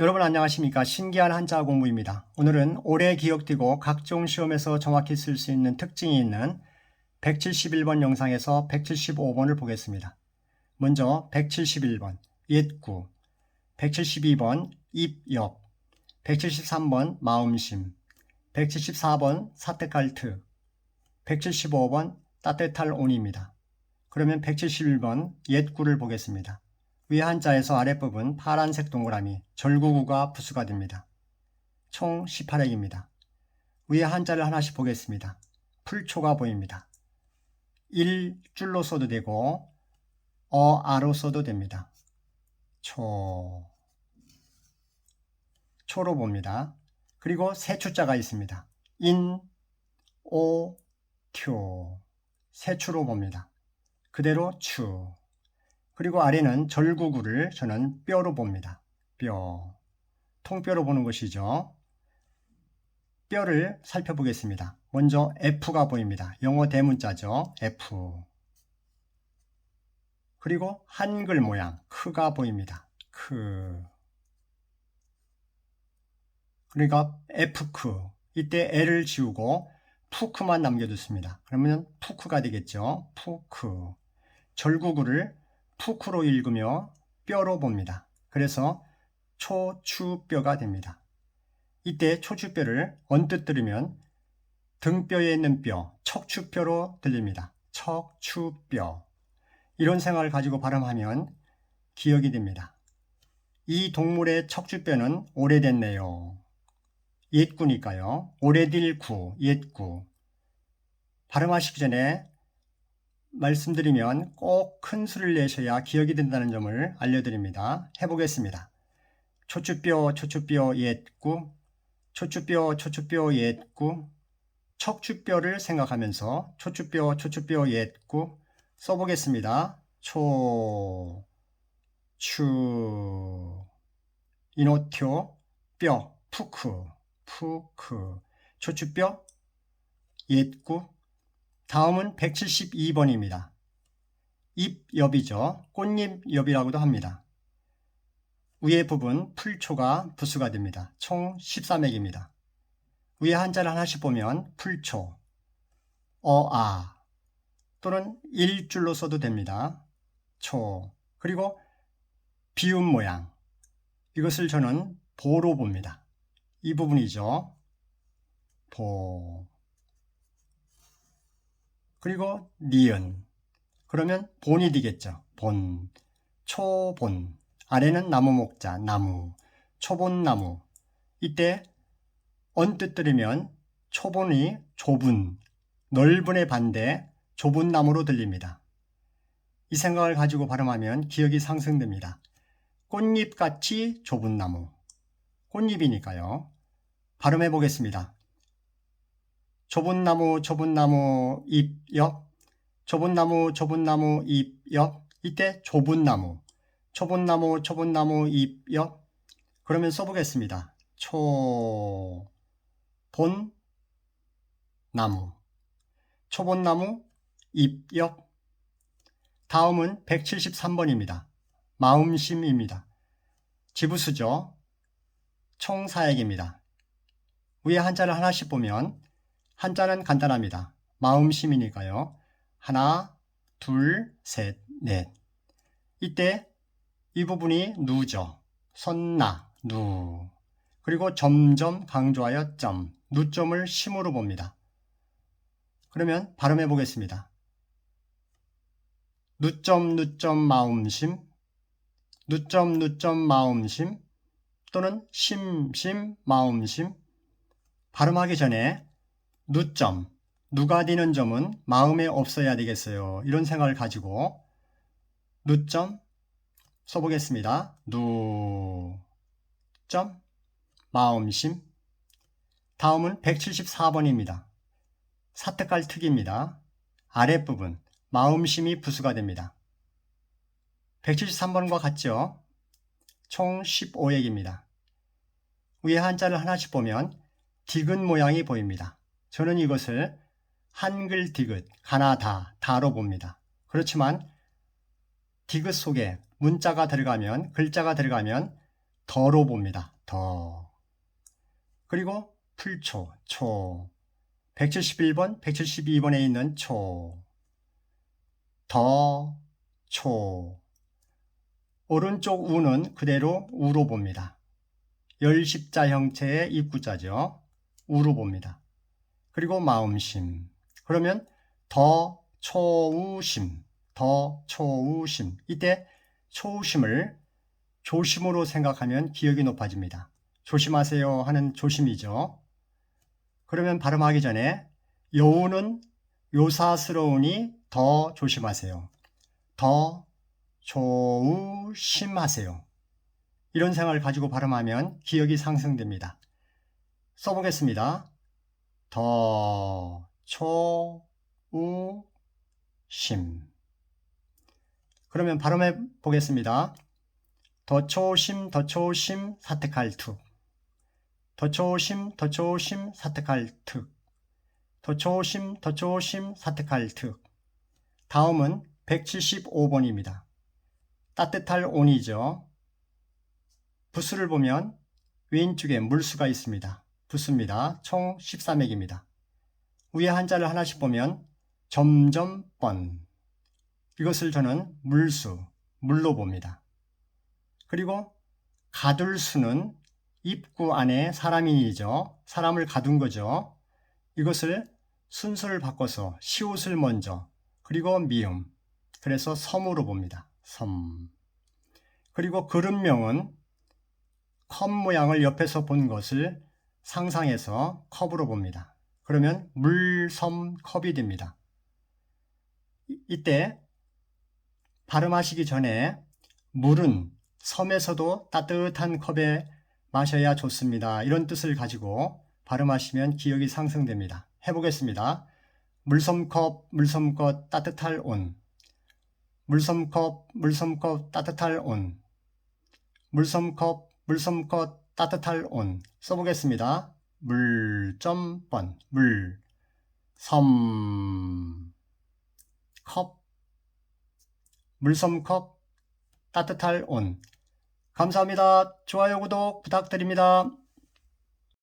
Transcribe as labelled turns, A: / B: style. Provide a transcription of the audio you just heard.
A: 여러분 안녕하십니까 신기한 한자 공부입니다. 오늘은 오래 기억되고 각종 시험에서 정확히 쓸 수 있는 특징이 있는 171번 영상에서 175번을 보겠습니다. 먼저 171번 옛구 172번 입옆 173번 마음심 174번 사태칼트 175번 따뜻할 온입니다. 그러면 171번 옛구를 보겠습니다. 위 한자에서 아랫부분 파란색 동그라미 절구구가 부수가 됩니다. 총 18핵입니다. 위에 한자를 하나씩 보겠습니다. 풀초가 보입니다. 1 줄로 써도 되고 어 아로 써도 됩니다. 초 초로 봅니다. 그리고 세 추자가 있습니다. 인, 오, 튜세 추로 봅니다. 그대로 추 그리고 아래는 절구구를 저는 뼈로 봅니다. 뼈. 통뼈로 보는 것이죠. 뼈를 살펴보겠습니다. 먼저 F가 보입니다. 영어 대문자죠. F. 그리고 한글 모양 크가 보입니다. 크. 그러니까 F크. 이때 L을 지우고 푸크만 남겨뒀습니다. 그러면 푸크가 되겠죠. 푸크. 절구구를 푸크로 읽으며 뼈로 봅니다. 그래서 초추뼈가 됩니다. 이때 초추뼈를 언뜻 들으면 등뼈에 있는 뼈, 척추뼈로 들립니다. 척추뼈. 이런 생각을 가지고 발음하면 기억이 됩니다. 이 동물의 척추뼈는 오래됐네요. 옛구니까요. 오래될 구, 옛구. 발음하시기 전에 말씀드리면 꼭 큰 수를 내셔야 기억이 된다는 점을 알려드립니다. 해보겠습니다. 초추뼈, 초추뼈, 옛구, 초추뼈, 초추뼈, 옛구, 척추뼈를 생각하면서 초추뼈, 초추뼈, 옛구 써보겠습니다. 초, 추, 이노표, 뼈, 푸크, 푸크, 초추뼈, 옛구, 다음은 172번입니다. 잎엽이죠. 꽃잎엽이라고도 합니다. 위에 부분 풀초가 부수가 됩니다. 총 13액입니다. 위에 한자를 하나씩 보면 풀초, 어아 또는 일줄로 써도 됩니다. 초 그리고 비움 모양 이것을 저는 보로 봅니다. 이 부분이죠. 보 그리고 니은. 그러면 본이 되겠죠. 본. 초본. 아래는 나무 목자, 나무. 초본나무. 이때 언뜻 들으면 초본이 좁은, 넓은의 반대 좁은 나무로 들립니다. 이 생각을 가지고 발음하면 기억이 상승됩니다. 꽃잎같이 좁은 나무. 꽃잎이니까요. 발음해 보겠습니다. 좁은 나무, 좁은 나무 잎 옆, 좁은 나무, 좁은 나무 잎 옆, 이때 좁은 나무, 좁은 나무, 좁은 나무 잎 옆, 그러면 써보겠습니다. 초, 본, 나무, 초본 나무, 잎 옆. 다음은 173번입니다. 마음심입니다. 지부수죠. 총사액입니다. 위에 한자를 하나씩 보면 한자는 간단합니다. 마음심이니까요. 하나, 둘, 셋, 넷. 이때 이 부분이 누죠. 선나, 누. 그리고 점점 강조하여 점, 누점을 심으로 봅니다. 그러면 발음해 보겠습니다. 누점, 누점, 마음심, 누점, 누점, 마음심, 또는 심, 심, 마음심. 발음하기 전에 누점, 누가 되는 점은 마음에 없어야 되겠어요. 이런 생각을 가지고 누점 써보겠습니다. 누, 점, 마음심. 다음은 174번입니다. 사택갈 특입니다. 아랫부분, 마음심이 부수가 됩니다. 173번과 같죠? 총 15액입니다. 위에 한자를 하나씩 보면 디귿 모양이 보입니다. 저는 이것을 한글 디귿, 가나다, 다로 봅니다. 그렇지만 디귿 속에 문자가 들어가면, 글자가 들어가면 더로 봅니다. 더. 그리고 풀초, 초. 171번, 172번에 있는 초. 더, 초. 오른쪽 우는 그대로 우로 봅니다. 열십자 형태의 입구자죠. 우로 봅니다. 그리고 마음심. 그러면 더 초우심, 더 초우심. 이때 초우심을 조심으로 생각하면 기억이 높아집니다. 조심하세요 하는 조심이죠. 그러면 발음하기 전에 여우는 요사스러우니 더 조심하세요. 더 조심하세요. 이런 생각을 가지고 발음하면 기억이 상승됩니다. 써보겠습니다. 더 초 우 심 그러면 발음해 보겠습니다. 더 초심 더 초심 사택할 툭. 더 초심 더 초심 사택할 툭. 더 초심 더 초심 사택할 툭. 다음은 175번입니다. 따뜻할 온이죠. 부수를 보면 왼쪽에 물수가 있습니다. 부수입니다. 총 13액입니다. 위에 한자를 하나씩 보면 점점 번 이것을 저는 물수, 물로 봅니다. 그리고 가둘 수는 입구 안에 사람인이죠. 사람을 가둔 거죠. 이것을 순서를 바꿔서 시옷을 먼저 그리고 미음 그래서 섬으로 봅니다. 섬 그리고 그릇명은 컵 모양을 옆에서 본 것을 상상해서 컵으로 봅니다. 그러면 물섬컵이 됩니다. 이- 이때 발음하시기 전에 물은 섬에서도 따뜻한 컵에 마셔야 좋습니다. 이런 뜻을 가지고 발음하시면 기억이 상승됩니다. 해보겠습니다. 물섬컵, 물섬컵 따뜻할 온. 물섬컵, 물섬컵 따뜻할 온. 물섬컵, 물섬컵 따뜻할 온. 써보겠습니다. 물점번, 물, 섬, 컵, 물섬컵 따뜻할 온. 감사합니다. 좋아요, 구독 부탁드립니다.